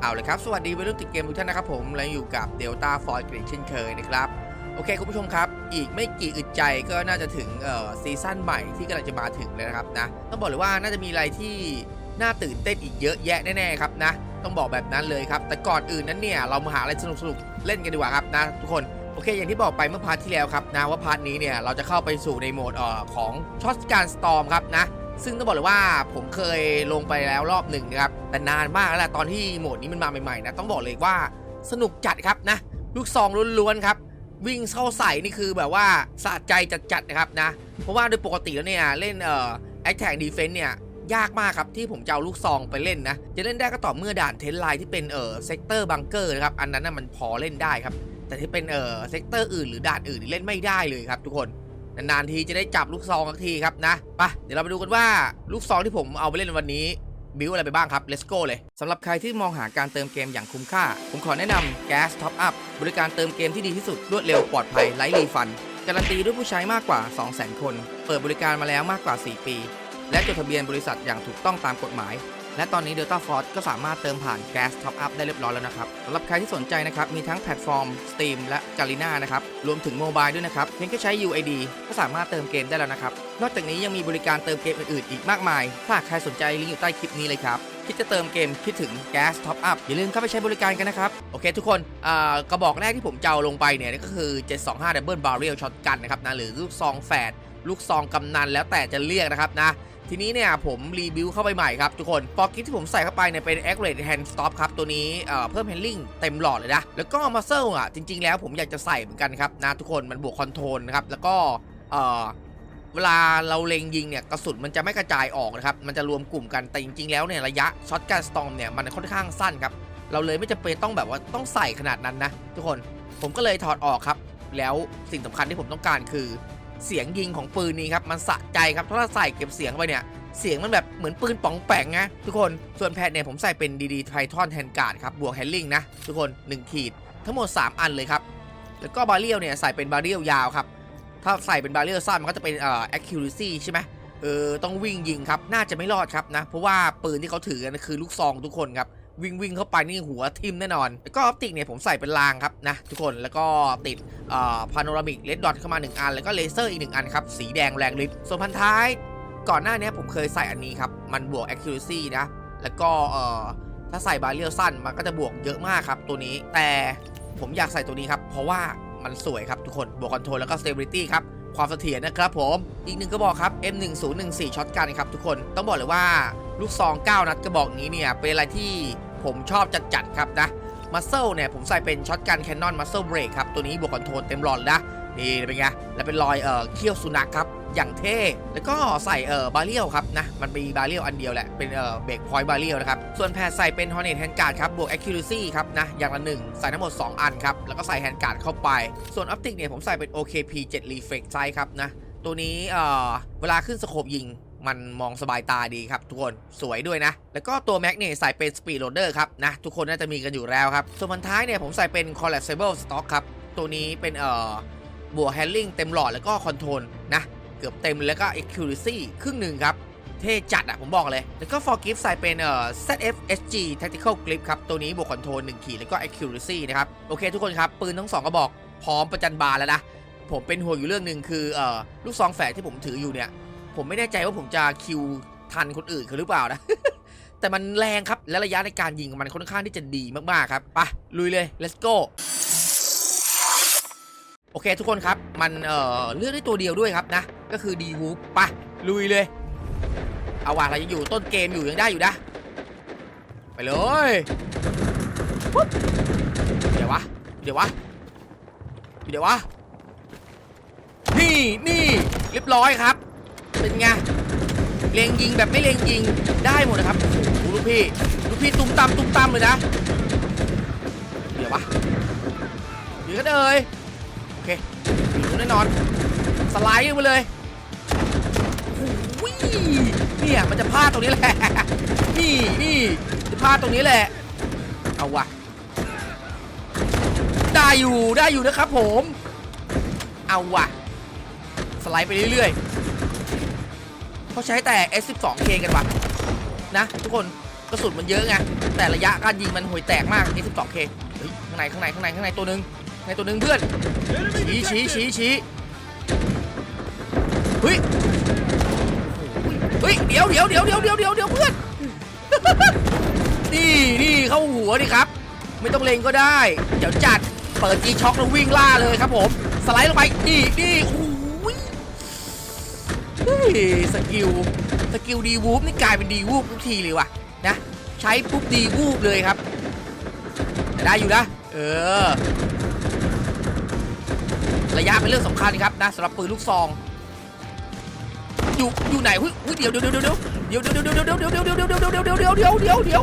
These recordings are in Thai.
เอาเลยครับ สวัสดีวัยรุ่นติดเกมทุกท่านนะครับผมและอยู่กับ Delta f o r เกรดเช่นเคยนะครับ โอเคคุณผู้ชมครับ อีกไม่กี่อึดใจก็น่าจะถึงเอ่อซีซั่นใหม่ที่กำลังจะมาถึงแล้วนะครับนะ ต้องบอกเลยว่าน่าจะมีอะไรที่น่าตื่นเต้นอีกเยอะแยะแน่ๆครับนะ ต้องบอกแบบนั้นเลยครับ แต่ก่อนอื่นนั้นเนี่ยเรามาหาอะไรสนุกๆเล่นกันดีกว่าครับนะทุกคนโอเค อย่างที่บอกไปเมื่อพาร์ทที่แล้วครับนะว่าพาร์ทนี้เนี่ยเราจะเข้าไปสู่ในโหมดเอ่อของช็อตการสตอมครับนะ ซึ่งต้องบอกเลยว่าผมเคยลงไปแล้วรอบหนึ่งนะครับ แต่นานมากแล้วแหละตอนที่โหมดนี้มันมาใหม่ๆนะ ต้องบอกเลยว่าสนุกจัดครับนะ ลูกซองล้วนๆครับ วิ่งเข้าใส่นี่คือแบบว่าสะใจจัดๆนะครับนะ เพราะว่าโดยปกติแล้วเนี่ยเล่นเอ่อ Attack Defense เนี่ยยากมากครับที่ผมจะเอาลูกซองไปเล่นนะ จะเล่นได้ก็ต่อเมื่อด่านเทนไลน์ที่เป็นเอ่อเซกเตอร์บังเกอร์นะครับ อันนั้นน่ะมันพอเล่นได้ครับ แต่ที่เป็นเอ่อเซกเตอร์อื่นหรือด่านอื่นเล่นไม่ได้เลยครับทุกคน นานๆทีจะได้จับลูกซองสักทีครับนะไปะเดี๋ยวเราไปดูกันว่าลูกซองที่ผมเอาไปเล่นวันนี้บิวอะไรไปบ้างครับ let's go เลย สำหรับใครที่มองหาการเติมเกมอย่างคุ้มค่า ผมขอแนะนำ Gas Top Up บริการเติมเกมที่ดีที่สุด รวดเร็วปลอดภัยไร้รีฟัน การันตีด้วยผู้ใช้มากกว่า 200,000 คน เปิดบริการมาแล้วมากกว่า 4 ปี และจดทะเบียนบริษัทอย่างถูกต้องตามกฎหมาย และตอนนี้ Delta Force ก็สามารถเติมผ่าน Gas Top Up ได้เรียบร้อยแล้วนะครับสำหรับใครที่สนใจนะครับ มีทั้งแพลตฟอร์ม Steam และ Garena นะครับ รวมถึงโมบายด้วยนะครับ เพียงแค่ใช้ UID ก็สามารถเติมเกมได้แล้วนะครับ นอกจากนี้ยังมีบริการเติมเกมอื่นๆ อีกมากมาย ถ้าใครสนใจลิงก์อยู่ใต้คลิปนี้เลยครับคิดจะเติมเกมคิดถึง Gas Top Up อย่าลืมเข้าไปใช้บริการกันนะครับ โอเคทุกคนกระบอกแรกที่ผมจะเอาลงไปเนี่ยก็คือ 725 Double Barrel Shotgun นะครับนะหรือลูกซองแฝดลูกซองกำนันแล้วแต่จะเรียกนะครับนะ ทีนี้เนี่ยผมรีวิวเข้าไปใหม่ครับทุกคนปอกกิฟที่ผมใส่เข้าไปเนี่ยเป็น a c c u r a t e Hand Stop ครับ ตัวนี้เอ่อเพิ่ม handling เต็มหลอดเลยนะ แล้วก็ Muscle อะจริง ๆ แล้วผมอยากจะใส่เหมือนกันครับนะทุกคนมันบวกคอนโทรลนะครับแล้วก็เอ่อเวลาเราเล็งยิงเนี่ยกระสุนมันจะไม่กระจายออกนะครับมันจะรวมกลุ่มกันแต่จริง ๆ แล้วเนี่ยระยะช็อตการสตอมเนี่ยมันค่อนข้างสั้นครับเราเลยไม่จำเป็นต้องแบบว่าต้องใส่ขนาดนั้นนะ ทุกคนผมก็เลยถอดออกครับ แล้วสิ่งสำคัญที่ผมต้องการคือ เสียงยิงของปืนนี้ครับมันสะใจครับถ้าเราใส่เก็บเสียงไปเนี่ยเสียงมันแบบเหมือนปืนป๋องแปงนะทุกคนส่วนแพดเนี่ยผมใส่เป็นดีดีไททอนแทนการ์ดครับบวกแฮนลิงนะทุกคน 1 ขีด ทั้งหมด 3 อันเลยครับ แล้วก็บาเรียลเนี่ยใส่เป็นบาเรียลยาวครับ ถ้าใส่เป็นบาเรียลสั้นมันก็จะเป็นเอ่อ accuracy ใช่ไหมเออต้องวิ่งยิงครับ น่าจะไม่รอดครับนะ เพราะว่าปืนที่เขาถือกันคือลูกซองทุกคนครับ วิ่งวิ่งเข้าไปนี่หัวทิ่มแน่นอน แล้วก็ออปติกเนี่ยผมใส่เป็นรางครับนะทุกคนแล้วก็ติดเอ่อพาโนรามิกเลดดอทเข้ามา1อัน แล้วก็เลเซอร์อีก 1 อันครับ สีแดงแรงลิฟส่วนพันท้ายก่อนหน้านี้ผมเคยใส่อันนี้ครับ มันบวก accuracy นะ แล้วก็เอ่อถ้าใส่บาเรียลสั้นมันก็จะบวกเยอะมากครับตัวนี้ แต่ผมอยากใส่ตัวนี้ครับ เพราะว่ามันสวยครับทุกคน บวกคอนโทรลแล้วก็ stability ครับ ความเสถียรนะครับผม อีกหนึ่งกระบอกครับ M1014 ช็อตกันครับทุกคน ต้องบอกเลยว่าลูกซอง 9 นัดกระบอกนี้เนี่ยเป็นอะไรที่ ผมชอบจัดๆครับนะมัสเซลเนี่ยผมใส่เป็นช็อตกันแคนนอนมัสเซลเบรกครับ ตัวนี้บวกคอนโทรลเต็มหลอดนะนี่เป็นไงแล้วเป็นรอยเอ่อเขี้ยวสุนัขครับ อย่างเท่ แล้วก็ใส่เอ่อบาเรียลครับนะ มันมีบาเรียลอันเดียวแหละ เป็นเอ่อเบรกพอยต์บาเรียลนะครับ ส่วนแพดใส่เป็นฮอร์เนตแฮนการ์ดครับ บวก accuracy ครับนะ อย่างละหนึ่งใส่ทั้งหมด 2 อันครับ แล้วก็ใส่แฮนการ์ดเข้าไป ส่วนออปติกเนี่ยผมใส่เป็น OKP 7 reflex sight ครับนะ ตัวนี้เอ่อเวลาขึ้นสโคปยิง มันมองสบายตาดีครับทุกคนสวยด้วยนะ แล้วก็ตัวแม็กเนี่ยใส่เป็น speed loader ครับนะทุกคนน่าจะมีกันอยู่แล้วครับ ส่วนพันท้ายเนี่ยผมใส่เป็น collapsible stock ครับ ตัวนี้เป็นเอ่อบวก handling เต็มหลอดแล้วก็ control นะเกือบเต็มแล้วก็ accuracy ครึ่งหนึ่งครับ เท่จัดอะผมบอกเลย แล้วก็ forgive ใส่เป็นเอ่อ ZFSG tactical grip ครับ ตัวนี้บวก control 1ขีดแล้วก็ accuracy นะครับ โอเคทุกคนครับ ปืนทั้งสองกระบอกพร้อมประจันบานแล้วนะผมเป็นห่วงอยู่เรื่องหนึ่งคือเอ่อลูกซองแฝดที่ผมถืออยู่เนี่ย ผมไม่แน่ใจว่าผมจะคิวทันคนอื่นเขาหรือเปล่านะ แต่มันแรงครับ และระยะในการยิงมันค่อนข้างที่จะดีมากๆครับไปะลุยเลย let's go โอเคทุกคนครับ มันเอ่อเลือกได้ตัวเดียวด้วยครับนะ ก็คือดีฮูปปะลุยเลย เอาว่ะเรายังอยู่ต้นเกมอยู่ยังได้อยู่นะ ไปเลยปุ๊บเดี๋ยววะ เดี๋ยววะ เดี๋ยววะ นี่นี่เรียบร้อยครับ เป็นไงเลงยิงแบบไม่เลงยิงได้หมดนะครับโอ้โหลูกพี่ลูกพี่ตุ้มตามตุ้มตามเลยนะเดี๋ยววะเดี๋ยวก็เดยโอเคอยู่แน่นอน สไลด์ไปเลยโอ้ยเนี่ยมันจะพลาดตรงนี้แหละนี่นี่จะพลาดตรงนี้แหละ เอาวะได้อยู่ได้อยู่นะครับผม เอาวะสไลด์ไปเรื่อยๆ เขาใช้แต่ S12K กันปะนะ ทุกคนกระสุนมันเยอะไงแต่ระยะการยิงมันห่วยแตกมาก A12K เฮ้ยข้างในข้างในข้างในข้างในตัวหนึงข้างในตัวหนึงเพื่อนชี้ชี้ชี้ชี้เฮ้ยเฮ้ยเดี๋ยวเดี๋ยวเดี๋ยวเดี๋ยวเดี๋ยวเดี๋ยวเดี๋ยวเพื่อนนี่นี่เข้าหัวดิครับ ไม่ต้องเลงก็ได้ เดี๋ยวจัดเปิดจีช็อคแล้ววิ่งล่าเลยครับผม สไลด์ลงไปนี่นี่โอ้ ฮ้ยสกิลสกิลดีวูฟนี่กลายเป็นดีวูฟทุกทีเลยว่ะนะ ใช้ปุ๊บดีวูฟเลยครับได้อยู่นะ เออ ระยะเป็นเรื่องสำคัญครับนะสำหรับปืนลูกซอง อยู่อยู่ไหนหุ้ยหุ้ยเดี๋ยวเดี๋ยวเดี๋ยวเดี๋ยวเดี๋ยวเดี๋ยวเดี๋ยวเดี๋ยวเดี๋ยวเดี๋ยวเดี๋ยวเดี๋ยวเดี๋ยวเดี๋ยวเดี๋ยวเดี๋ยวเดี๋ยวเดี๋ยวเดี๋ยว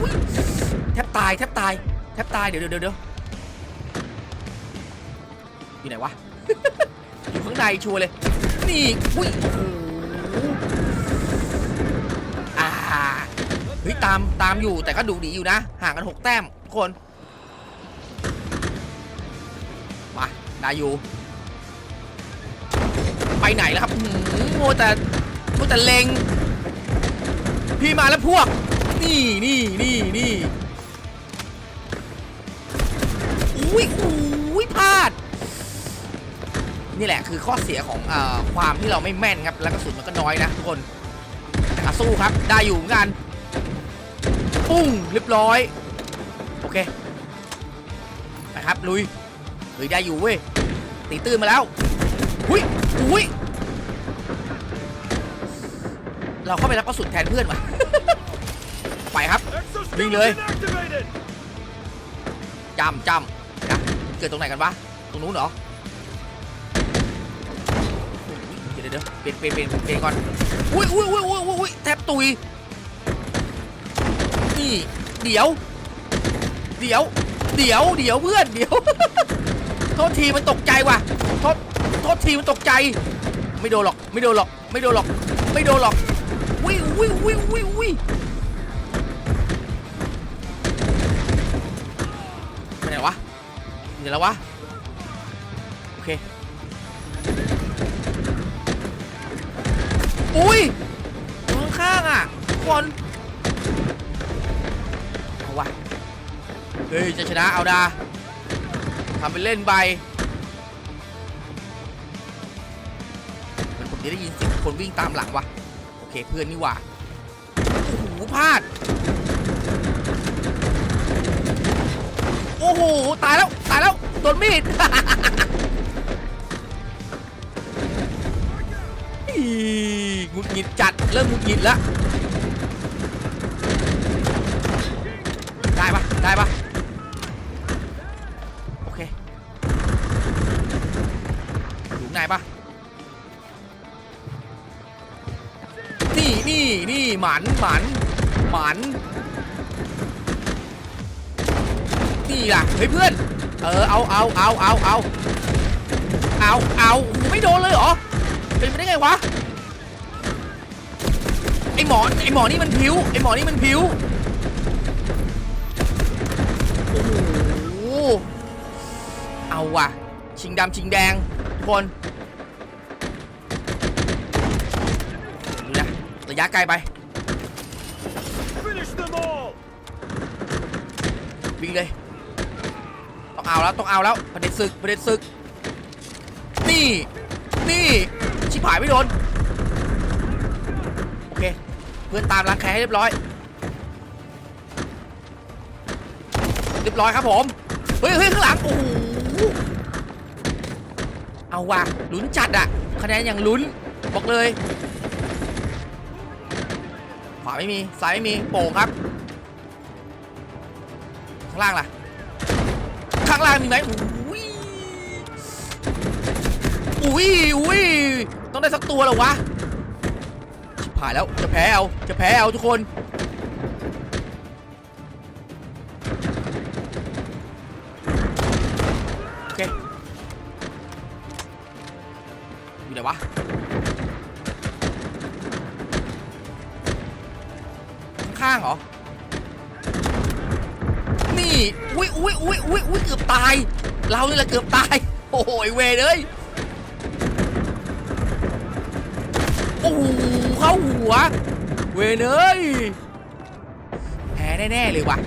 หุ้ยแทบตายแทบตายแทบตายเดี๋ยวเดี๋ยวเดี๋ยวเดี๋ยวอยู่ไหนวะอยู่ข้างในชัวร์เลย นี่หุ้ยโอ้โหอ่าเฮ้ยตามตามอยู่แต่ก็ดูดีอยู่นะห่างกันหกแต้มทุกคนมาได้อยู่ ไปไหนแล้วครับอื้อหือโมแต่โมแต่เลงพี่มาแล้วพวก นี่นี่นี่นี่อุ้ยอุ้ นี่แหละคือข้อเสียของอความที่เราไม่แม่นครับ แล้วกระสุนมันก็น้อยนะทุกคนสู้ครับ ได้อยู่เหมือนกันปุ้งเรียบร้อย โอเคไปครับลุยเฮ้ยได้อยู่เว้ยตีตื้นมาแล้วหุยหุยเราเข้าไปรับกระสุนแทนเพื่อนว่ะไปครับ Binh lưới. Exoskeleton activated! จำจำนะเกิดตรงไหนกันวะตรงนู้นเหรอ ดี๋ยวเปลี่ยนเปลี่ยนเปลี่ยนเปลี่ยนก่อนอุ้ยอุ้ยอุ้ยอุ้ยอุ้ยแทบตุยนี่เดี๋ยว เดี๋ยว เดี๋ยวเดี๋ยวเพื่อนเดี๋ยว โทษทีมันตกใจว่ะโทษโทษทีมันตกใจ ไม่โดนหรอกไม่โดนหรอกไม่โดนหรอกไม่โดนหรอกวิววิววิววิววิไปไหนวะอยู่ไหนแล้ววะ อุ้ยอยู่ข้างๆอะทุกคนเอาวะเฮ้ยจะชนะเอาดาทำเป็นเล่นไปมันผมจะได้ยินเสียงคนวิ่งตามหลังวะโอเคเพื่อนนี่ว่าโอ้โหพลาด โอ้โหตายแล้วตายแล้วโดนมีดอี หงุดหงิดจัดเริ่มหงุดหงิดแล้วได้ปะได้ปะโอเคอยู่ไหนปะนี่นี่นี่หมันหมันหมันนี่ล่ะเฮ้ยเพื่อนเออเอาเอาเอาเอาเอาเอาเอาไม่โดนเลยเหรอเป็นไปได้ไงวะ หมอไอหมอนี่มันผิวไอหมอนี่มันผิวโอ้โหเอาว่ะ ชิงดำชิงแดงทุกคนดูนะระยะไกลไป Finish them all! วิ่งเลยต้องเอาแล้วต้องเอาแล้วประเด็นศึกประเด็นศึก นี่ นี่ ชิบหายไม่โดนโอเคเพื่อนตามล้างแค้นให้เรียบร้อย เรียบร้อยครับผม เฮ้ยเฮ้ยข้างหลัง โอ้โห เอาว่ะลุ้นจัดอะคะแนนอย่างลุ้น บอกเลย ขวาไม่มี ซ้ายไม่มี โป่งครับ ข้างล่างล่ะ ข้างล่างมีไหมอุ้ยอุ้ยอุ้ยต้องได้สักตัวหรอวะ หายแล้วจะแพ้เอาจะแพ้เอาทุกคน โอเคอยู่ไหนวะข้างๆเหรอ นี่ อุ้ยอุ้ยอุ้ยอุ้ยอุ้ยเกือบตาย เรานี่แหละเกือบตาย โอ้โหเวเลย โอ้โหเข้าหัว เวรเอ้ยแน่ ๆ เลยวะ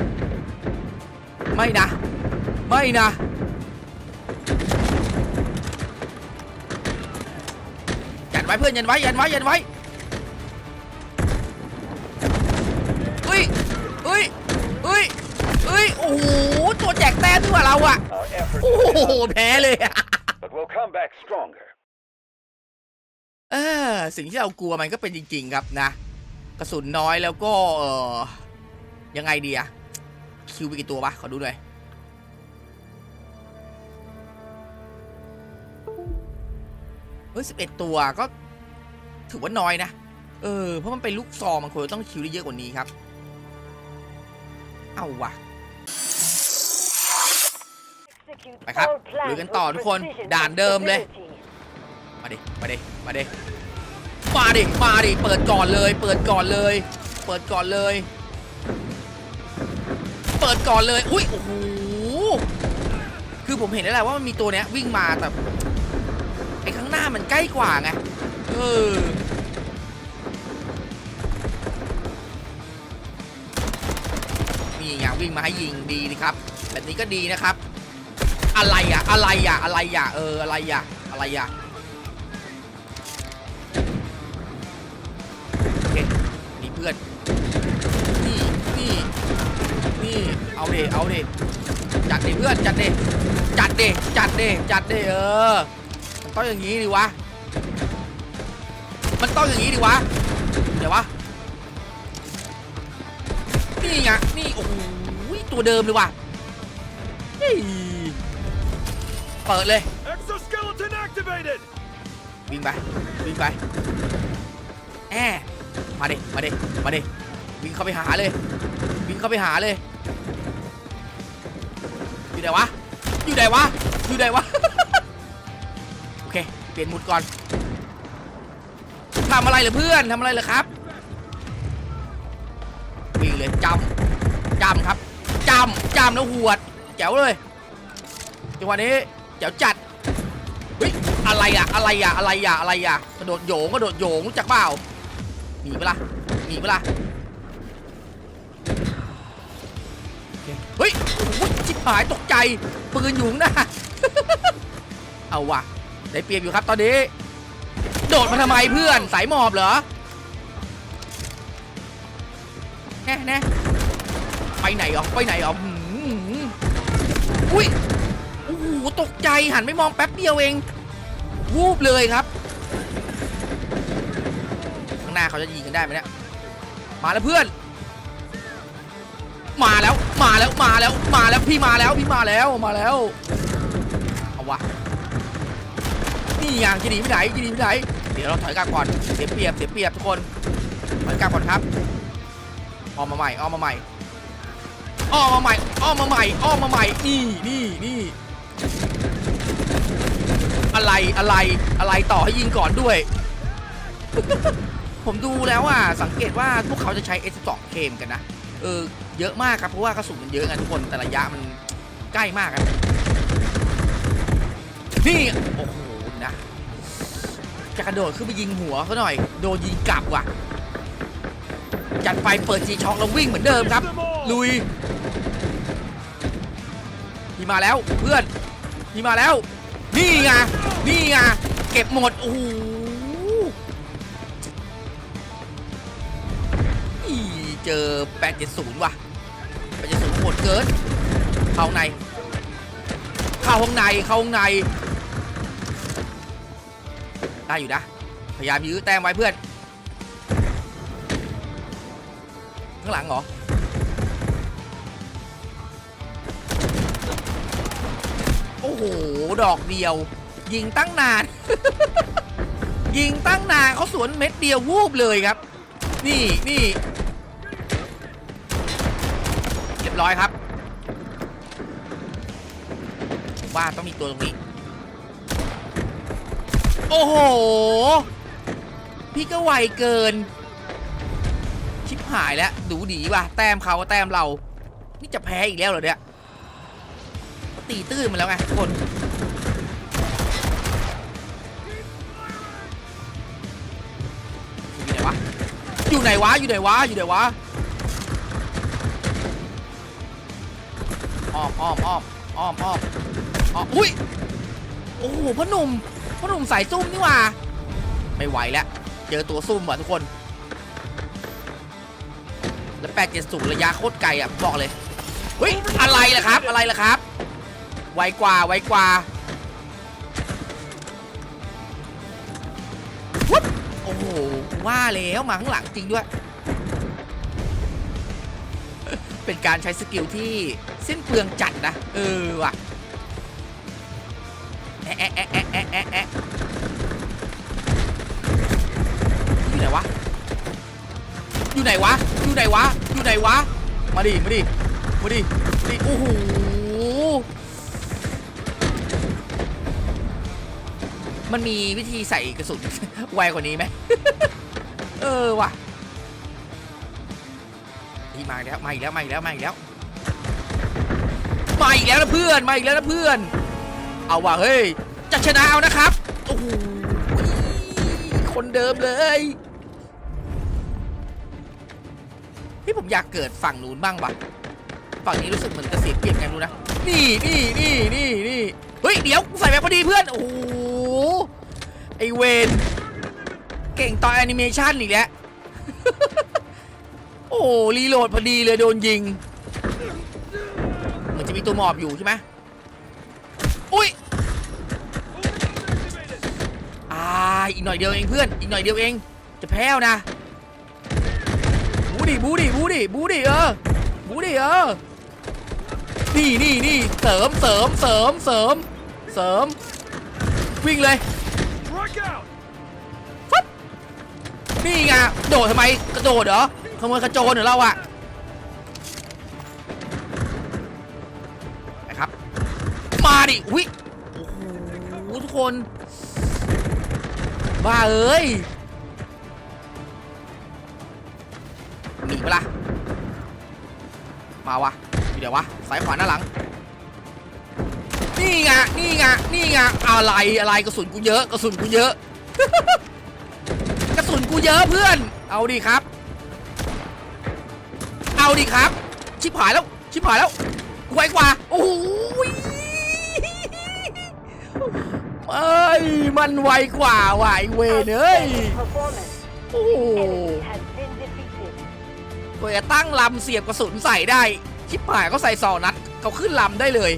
ไม่นะ ไม่นะยันไว้เพื่อนยันไว้ยันไว้ยันไว้เฮ้ยเฮ้ยเฮ้ยเฮ้ยโอ้โหตัวแจกแต้มด้วยเราอะโอ้โหแพ้เลยอะ but we'll come back stronger. เออสิ่งที่เรากลัวมันก็เป็นจริง ๆ ครับนะ กระสุนน้อยแล้วก็เออยังไงดีอะคิวไปกี่ตัววะขอดูหน่อยเฮ้ยสิบเอ็ดตัวก็ถือว่าน้อยนะ เออ เพราะมันเป็นลูกซองมันควรจะต้องคิวได้เยอะกว่านี้ครับ เอาวะไปครับลุยกันต่อทุกคน ด่านเดิมเลย มาดิ มาดิ มาดิมาดิมาดิเปิดก่อนเลย เปิดก่อนเลย เปิดก่อนเลย เปิดก่อนเลยอุ้ยโอ้โหคือผมเห็นแล้วแหละว่ามันมีตัวเนี้ยวิ่งมาแต่ไอ้ข้างหน้ามันใกล้กว่าไงเออนี่ไงวิ่งมาให้ยิงดีนะครับ แบบนี้ก็ดีนะครับ อะไรอะอะไรอะอะไรอะเอออะไรอะอะไรอะ เคนี่เพื่อนนี่นี่นี่เอาเดเอาเดจัดเดเพื่อนจัดเดจัดเดจัดเดจัดเดเออมันต้องอย่างนี้ดิวะมันต้องอย่างนี้ดิวะเดี๋ยววะนี่ไงนี่โอ้โหตัวเดิมเลยว่ะเฮ้ยเปิดเลย Exoskeleton activated! วิ่งไปวิ่งไปแอ มาดิ มาดิ มาดิ วิ่งเข้าไปหาเลย วิ่งเข้าไปหาเลย อยู่ไหนวะ อยู่ไหนวะ อยู่ไหนวะ โอเค เปลี่ยนมุดก่อนทำอะไรเหรอเพื่อนทำอะไรเหรอครับวิ่งเลยจำจำครับจำจำแล้วหวดแจ๋วเลยจังหวะนี้แจ๋วจัดเฮ้ยอะไรอะอะไรอะอะไรอะอะไรอะกระโดดโยงกระโดดโยงรู้จักเปล่า หนีไปละหนีไปละโอเคเฮ้ยโอ้โหชิบหายตกใจ ปืนอยู่ข้างหน้า เอาว่ะได้เปรียบอยู่ครับตอนนี้ โดดมาทำไมเพื่อนสายหมอบเหรอแน่แน่ไปไหนอะไปไหนอะหืมอุ้ยโอ้โหตกใจหันไม่มองแป๊บเดียวเอง วูบเลยครับข้าง หน้าเขาจะยิงกันได้ไหมเนี่ยมาแล้วเพื่อน มาแล้วมาแล้วมาแล้วมาแล้วพี่มาแล้วพี่มาแล้วมาแล้วเอาวะนี่อย่างจะหนีไปไหนจะหนีไปไหนเดี๋ยวเราถอยกลับก่อนเสียเปรียบเสียเปรียบทุกคนถอยกลับก่อนครับออกมาใหม่ออกมาใหม่ออกมาใหม่ออกมาใหม่ออกมาใหม่นี่นี่นี่อะไรอะไรอะไรต่อให้ยิงก่อนด้วย ผมดูแล้วอะสังเกตว่าพวกเขาจะใช้ S2 เคมกันนะเออเยอะมากครับเพราะว่ากระสุนมันเยอะไงทุกคนแต่ระยะมันใกล้มากกันนี่โอ้โหนะจะกระโดดขึ้นไปยิงหัวเขาหน่อยโดนยิงกลับว่ะจัดไฟเปิดจีช็อกแล้ววิ่งเหมือนเดิมครับ ลุยพี่มาแล้วเพื่อนพี่มาแล้ว นี่ไงนี่ไงเก็บหมดโอ้โห เจอ 870 ว่ะ 870โหดเกิน เข้าใน เข้าห้องใน เข้าห้องใน ได้อยู่นะ พยายามยื้อแต้มไว้เพื่อน ข้างหลังเหรอ โอ้โห ดอกเดียว ยิงตั้งนาน ยิงตั้งนานเขาสวนเม็ดเดียววูบเลยครับ นี่นี่ ยบร้อยครับว่าต้องมีตัวตรงนี้ โอ้โห พี่ก็ไวเกิน ชิบหายแล้ว ดูดีว่ะ แต้มเขาแต้มเรา นี่จะแพ้อีกแล้วเหรอเนี่ย ตีตื้นมาแล้วไงทุกคนอยู่ไหนวะ อยู่ไหนวะ อยู่ไหนวะ อ้อมอ้อมอ้อมอ้อมอ้อมอ้อมอุ้ยโอ้โหพ่อหนุ่มพ่อหนุ่มสายซุ่มนี่หว่าไม่ไหวแล้วเจอตัวซุ่มว่ะทุกคน แล้วแปดเจ็ดสูระยะโคตรไกลอะบอกเลยเฮ้ยอะไรล่ะครับ อะไรล่ะครับ ไวกว่าไวกว่าวุ๊บโอ้โหว่าแล้วมาข้างหลังจริงด้วย เป็นการใช้สกิลที่ สิ้นเปลืองจัดนะ เออว่ะแอะแอะแอะแอะแอะแอะอยู่ไหนวะ อยู่ไหนวะ อยู่ไหนวะ อยู่ไหนวะ มาดิ มาดิ มาดิ มาดิ โอ้โห มันมีวิธีใส่กระสุนไวกว่านี้ไหม เออว่ะนี่มาอีกแล้ว มาอีกแล้ว มาอีกแล้ว มาอีกแล้ว มาอีกแล้วนะเพื่อนมาอีกแล้วนะเพื่อน เอาว่ะเฮ้ยจะชนะเอานะครับโอ้โหคนเดิมเลยพี่ผมอยากเกิดฝั่งนู้นบ้างวะฝั่งนี้รู้สึกเหมือนจะเสียเปรียบไงไม่รู้นะนี่นี่นี่นี่นี่เฮ้ยเดี๋ยวใส่แบบพอดีเพื่อนโอ้โหไอเวนเก่งต่อแอนิเมชันอีกแล้วโอ้รีโหลดพอดีเลยโดนยิง ตัวหมอบอยู่ใช่ไหมอุ้ยอ่าอีกหน่อยเดียวเองเพื่อน อีกหน่อยเดียวเอง จะแพ้วนะ บูดิบูดิบูดิบูดิเออ บูดิเออ นี่นี่นี่เสริมเสริมเสริมเสริมเสริม วิ่งเลยนี่ไงโดดทำไมกระโดดเหรอขโมยกระโจนเหรอเราอะ ดิอุ้ยโอ้โหทุกคนบ้าเอ้ยหนีไปะละมาวะอยู่เดี๋ยววะซ้ายขวาหน้าหลัง นี่ไงนี่ไงนี่ไงอะไรอะไรกระสุนกูเยอะกระสุนกูเยอะ กระสุนกูเยอะเพื่อน เอาดิครับ เอาดิครับ ชิบหายแล้ว ชิบหายแล้วไวกว่า โอ้โหย เอ้ย มันไวกว่าว่ะไอเวนเอ้ย โอ้โห Enemy has been defeated. เปิดตั้งลำเสียบกระสุนใส่ได้ ชิบหายเขาใส่สองนัดเขาขึ้นลำได้เลย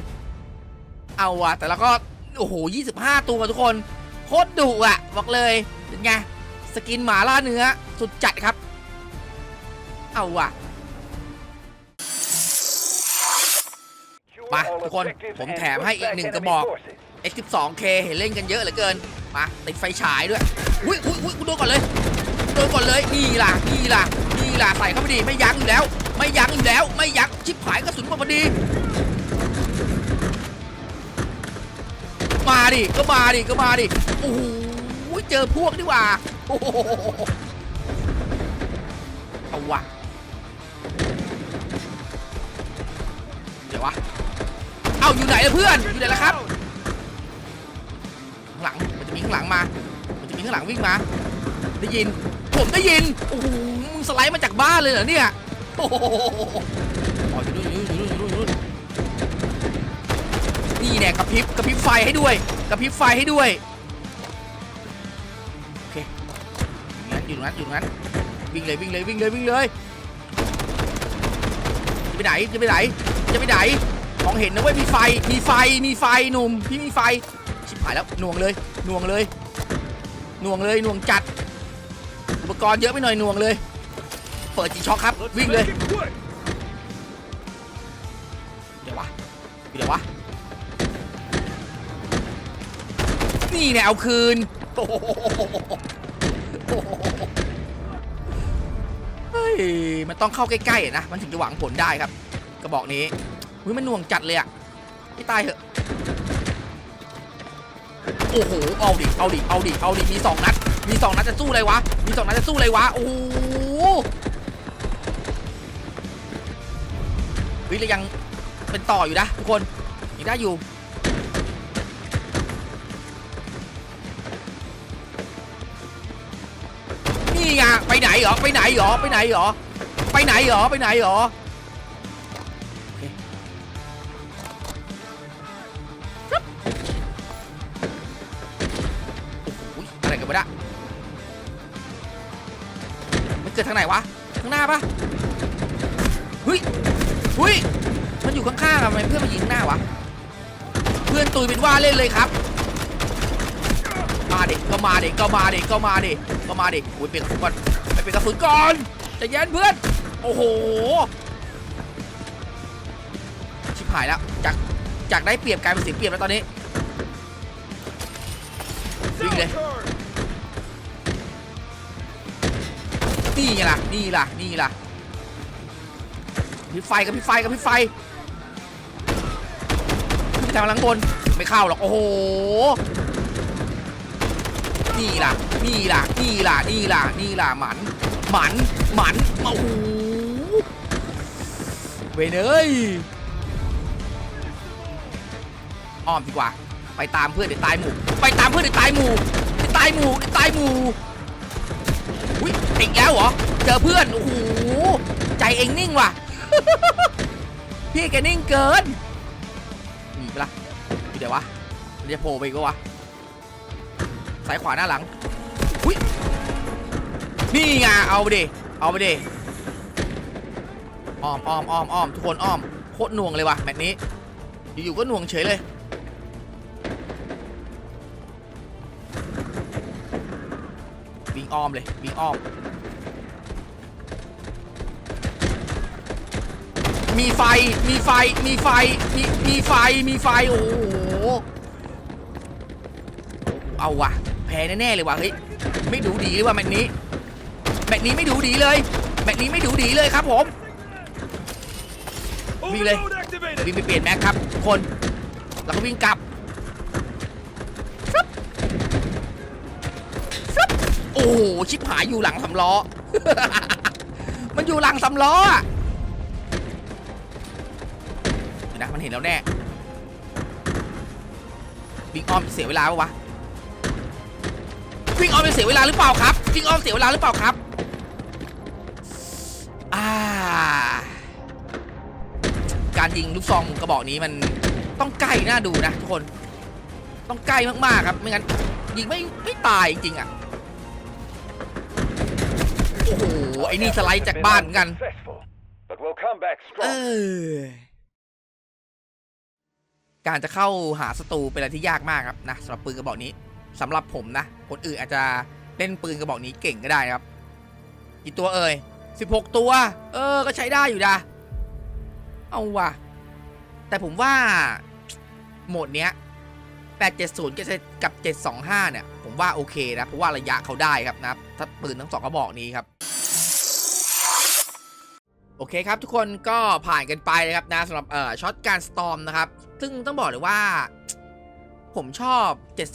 เอาว่ะ แต่แล้วก็ โอ้โห 25 ตัวทุกคน โคตรดุอะ บอกเลย เป็นไง สกินหมาล่าเนื้อ สุดจัดครับ เอาว่ะ Secure Ba, all ทุกคน ผมแถมให้อีกหนึ่งกระบอก X12K เห็นเล่นกันเยอะเหลือเกิน มาติดไฟฉายด้วย อุ้ยอุ้ยอุ้ยกูโดนก่อนเลย โดนก่อนเลย นี่ล่ะ นี่ล่ะ นี่ล่ะ ใส่เข้าไปดี ไม่ยั้งอยู่แล้ว ไม่ยั้งอยู่แล้ว ไม่ยั้ง ชิบหายกระสุนมาพอดี มาดิ ก็มาดิ ก็มาดิ โอ้โห เจอพวกดีกว่า โอ้โหเอาว่ะเดี๋ยววะ เอาอยู่ไหนล่ะเพื่อน อยู่ไหนล่ะครับางหลังมามันจะมีข้างหลังวิ่งมา ได้ยิน ผมได้ยิน โอ้โห มึงสไลด์มาจากบ้านเลยเหรอเนี่ย โอ้โหอ๋ออยู่นู่นอยู่นู่นอยู่นู่นอยู่นู่นนี่แน่กระพริบกระพริบไฟให้ด้วยกระพริบไฟให้ด้วย โอเค อยู่ตรงนั้นอยู่ตรงนั้นอยู่ตรงนั้น วิ่งเลยวิ่งเลยวิ่งเลยวิ่งเลย จะไปไหนจะไปไหนจะไปไหนมองเห็นนะเว้ยมีไฟมีไฟมีไฟหนุ่มพี่มีไฟ ชิบหายแล้วหน่วงเลยหน่วงเลยหน่วงเลยหน่วงจัด อุปกรณ์เยอะไปหน่อยหน่วงเลย เปิดจีช็อคครับ Let's วิ่งเลย make it quick! เดี๋ยววะเดี๋ยววะ นี่เนี่ยเอาคืนโอ้โหเฮ้ยมันต้องเข้าใกล้ๆอะนะ มันถึงจะหวังผลได้ครับ กระบอกนี้อุ้ยมันหน่วงจัดเลยอะไม่ตายเหอะ โอ้โหเอาดิเอาดิเอาดิเอาดิมีสองนัด มีสองนัดจะสู้อะไรวะ มีสองนัดจะสู้อะไรวะ โอ้โหเฮ้ยเรายังเป็นต่ออยู่นะทุกคนยังได้อยู่นี่ไงไปไหนเหรอไปไหนเหรอไปไหนเหรอไปไหนเหรอไปไหนเหรอ กิดทางไหนวะข้างหน้าปะเฮ้ยเฮ้ยมันอยู่ข้างๆอะทำไมเพื่อนมายิงข้างหน้าวะเพื่อนตุยเป็นว่าเล่นเลยครับ มาเด็กก็มาเด็กก็มาเด็กก็มาเด็กก็มาเด็กอุ้ยเปลี่ยนกระสุนก่อนไปเปลี่ยนกระสุนก่อนจะเย็นเพื่อนโอ้โหชิบหายแล้วจากจากได้เปรียบกลายเป็นเสียเปรียบแล้วตอนนี้วิ่งเลย นี่ไงล่ะ นี่ล่ะ นี่ล่ะพี่ไฟกับพี่ไฟกับพี่ไฟขึ้นไปทางหลังบน ไม่เข้าหรอก โอ้โห นี่ล่ะ นี่ล่ะ นี่ล่ะ นี่ล่ะ นี่ล่ะ หมัน หมัน หมันโอ้โหเวเนยอ้อมดีกว่า ไปตามเพื่อนเดี๋ยวตายหมู่ ไปตามเพื่อนเดี๋ยวตายหมู่เดี๋ยวตายหมู่เดี๋ยวตายหมู่ ติดแล้วเหรอ เจอเพื่อน โอ้โห ใจเองนิ่งว่ะ พี่แกนิ่งเกินหนีไปละอยู่เดี๋ยววะมันจะโผล่ไปก็วะซ้ายขวาหน้าหลังอุ้ยนี่ไง เอาไปดิ เอาไปดิอ้อมอ้อมอ้อมอ้อมทุกคนอ้อม โคตรหน่วงเลยว่ะแมตช์นี้ อยู่ๆก็หน่วงเฉยเลยวิ่งอ้อมเลยวิ่งอ้อม มีไฟ มีไฟ มีไฟ มีมีไฟ มีไฟ โอ้โห เอาว่ะ แพ้แน่ๆเลยว่ะ เฮ้ย ไม่ดูดีเลยว่ะแมตช์นี้ แมตช์นี้ไม่ดูดีเลย แมตช์นี้ไม่ดูดีเลยครับผม Really? Overload activated. วิ่งไปเปลี่ยนแม็กครับทุกคน แล้วก็วิ่งกลับโอ้โห ชิบหายอยู่หลังสำล้อ มันอยู่หลังสำล้ออะ นะมันเห็นแล้วแน่วิ่งอ้อมเสียเวลาปะวะวิ่งอ้อมจะเสียเวลาหรือเปล่าครับวิ่งอ้อมเสียเวลาหรือเปล่าครับอ่าการยิงลูกซองกระบอกนี้มันต้องใกล้น่าดูนะทุกคน ต้องใกล้มากๆครับไม่งั้นยิงไม่ไม่ตายจริงๆอะโอ้โหไอ้นี่สไลด์จากบ้านเหมือนกัน Successful, but we'll come back เอ strong. อ การจะเข้าหาศัตรูเป็นอะไรที่ยากมากครับนะสำหรับปืนกระบอกนี้สำหรับผมนะ คนอื่นอาจจะเล่นปืนกระบอกนี้เก่งก็ได้ครับ กี่ตัวเอ่ย16 ตัว เออ ก็ใช้ได้อยู่นะเอาว่ะ แต่ผมว่าโหมดเนี้ย870กับ 725 เนี่ย ผมว่าโอเคนะ เพราะว่าระยะเขาได้ครับนะถ้าปืนทั้งสองกระบอกนี้ครับ โอเคครับทุกคนก็ผ่านกันไปนะครับนะสำหรับเอ่อช็อตการสตอมนะครับ ซึ่งต้องบอกเลยว่า ผมชอบ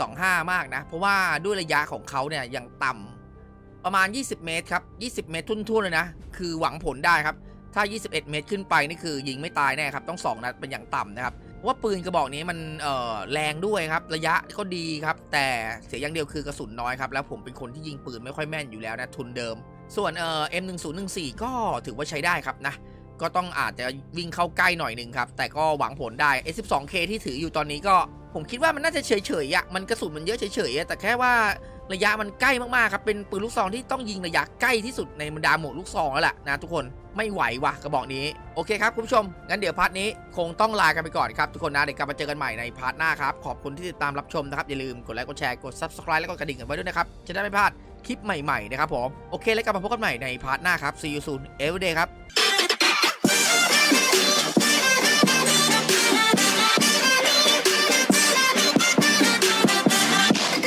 725 มากนะ เพราะว่าด้วยระยะของเขาเนี่ยยังต่ำประมาณ 20 เมตรครับ 20 เมตรทุ่นๆเลยนะ คือหวังผลได้ครับ ถ้า 21 เมตรขึ้นไปนี่คือยิงไม่ตายแน่ครับ ต้อง 2 นัดเป็นอย่างต่ำนะครับว่าปืนกระบอกนี้มันเอ่อแรงด้วยครับ ระยะก็ดีครับ แต่เสียอย่างเดียวคือกระสุนน้อยครับ แล้วผมเป็นคนที่ยิงปืนไม่ค่อยแม่นอยู่แล้วนะทุนเดิม ส่วนเอ่อ M1014 ก็ถือว่าใช้ได้ครับนะ ก็ต้องอาจจะวิ่งเข้าใกล้หน่อยหนึ่งครับ แต่ก็หวังผลได้ S12K ที่ถืออยู่ตอนนี้ก็ ผมคิดว่ามันน่าจะเฉยๆอะมันกระสุนมันเยอะเฉยๆแต่แค่ว่าระยะมันใกล้มากๆครับ เป็นปืนลูกซองที่ต้องยิงระยะใกล้ที่สุดในบรรดาหมดลูกซองแล้วแหละนะทุกคนไม่ไหววะกระบอกนี้ โอเคครับคุณผู้ชม งั้นเดี๋ยวพาร์ทนี้คงต้องลากันไปก่อนครับ ทุกคนนะ เดี๋ยวกลับมาเจอกันใหม่ในพาร์ทหน้าครับ ขอบคุณที่ติดตามรับชมนะครับ อย่าลืมกดไลค์กดแชร์กด subscribe แล้วก็กระดิ่งกันไว้ด้วยนะครับ จะได้ไม่พลาดคลิปใหม่ๆนะครับผม โอเคแล้วกลับมาพบกันใหม่ในพาร์ทหน้าครับ see you soon every day ครับ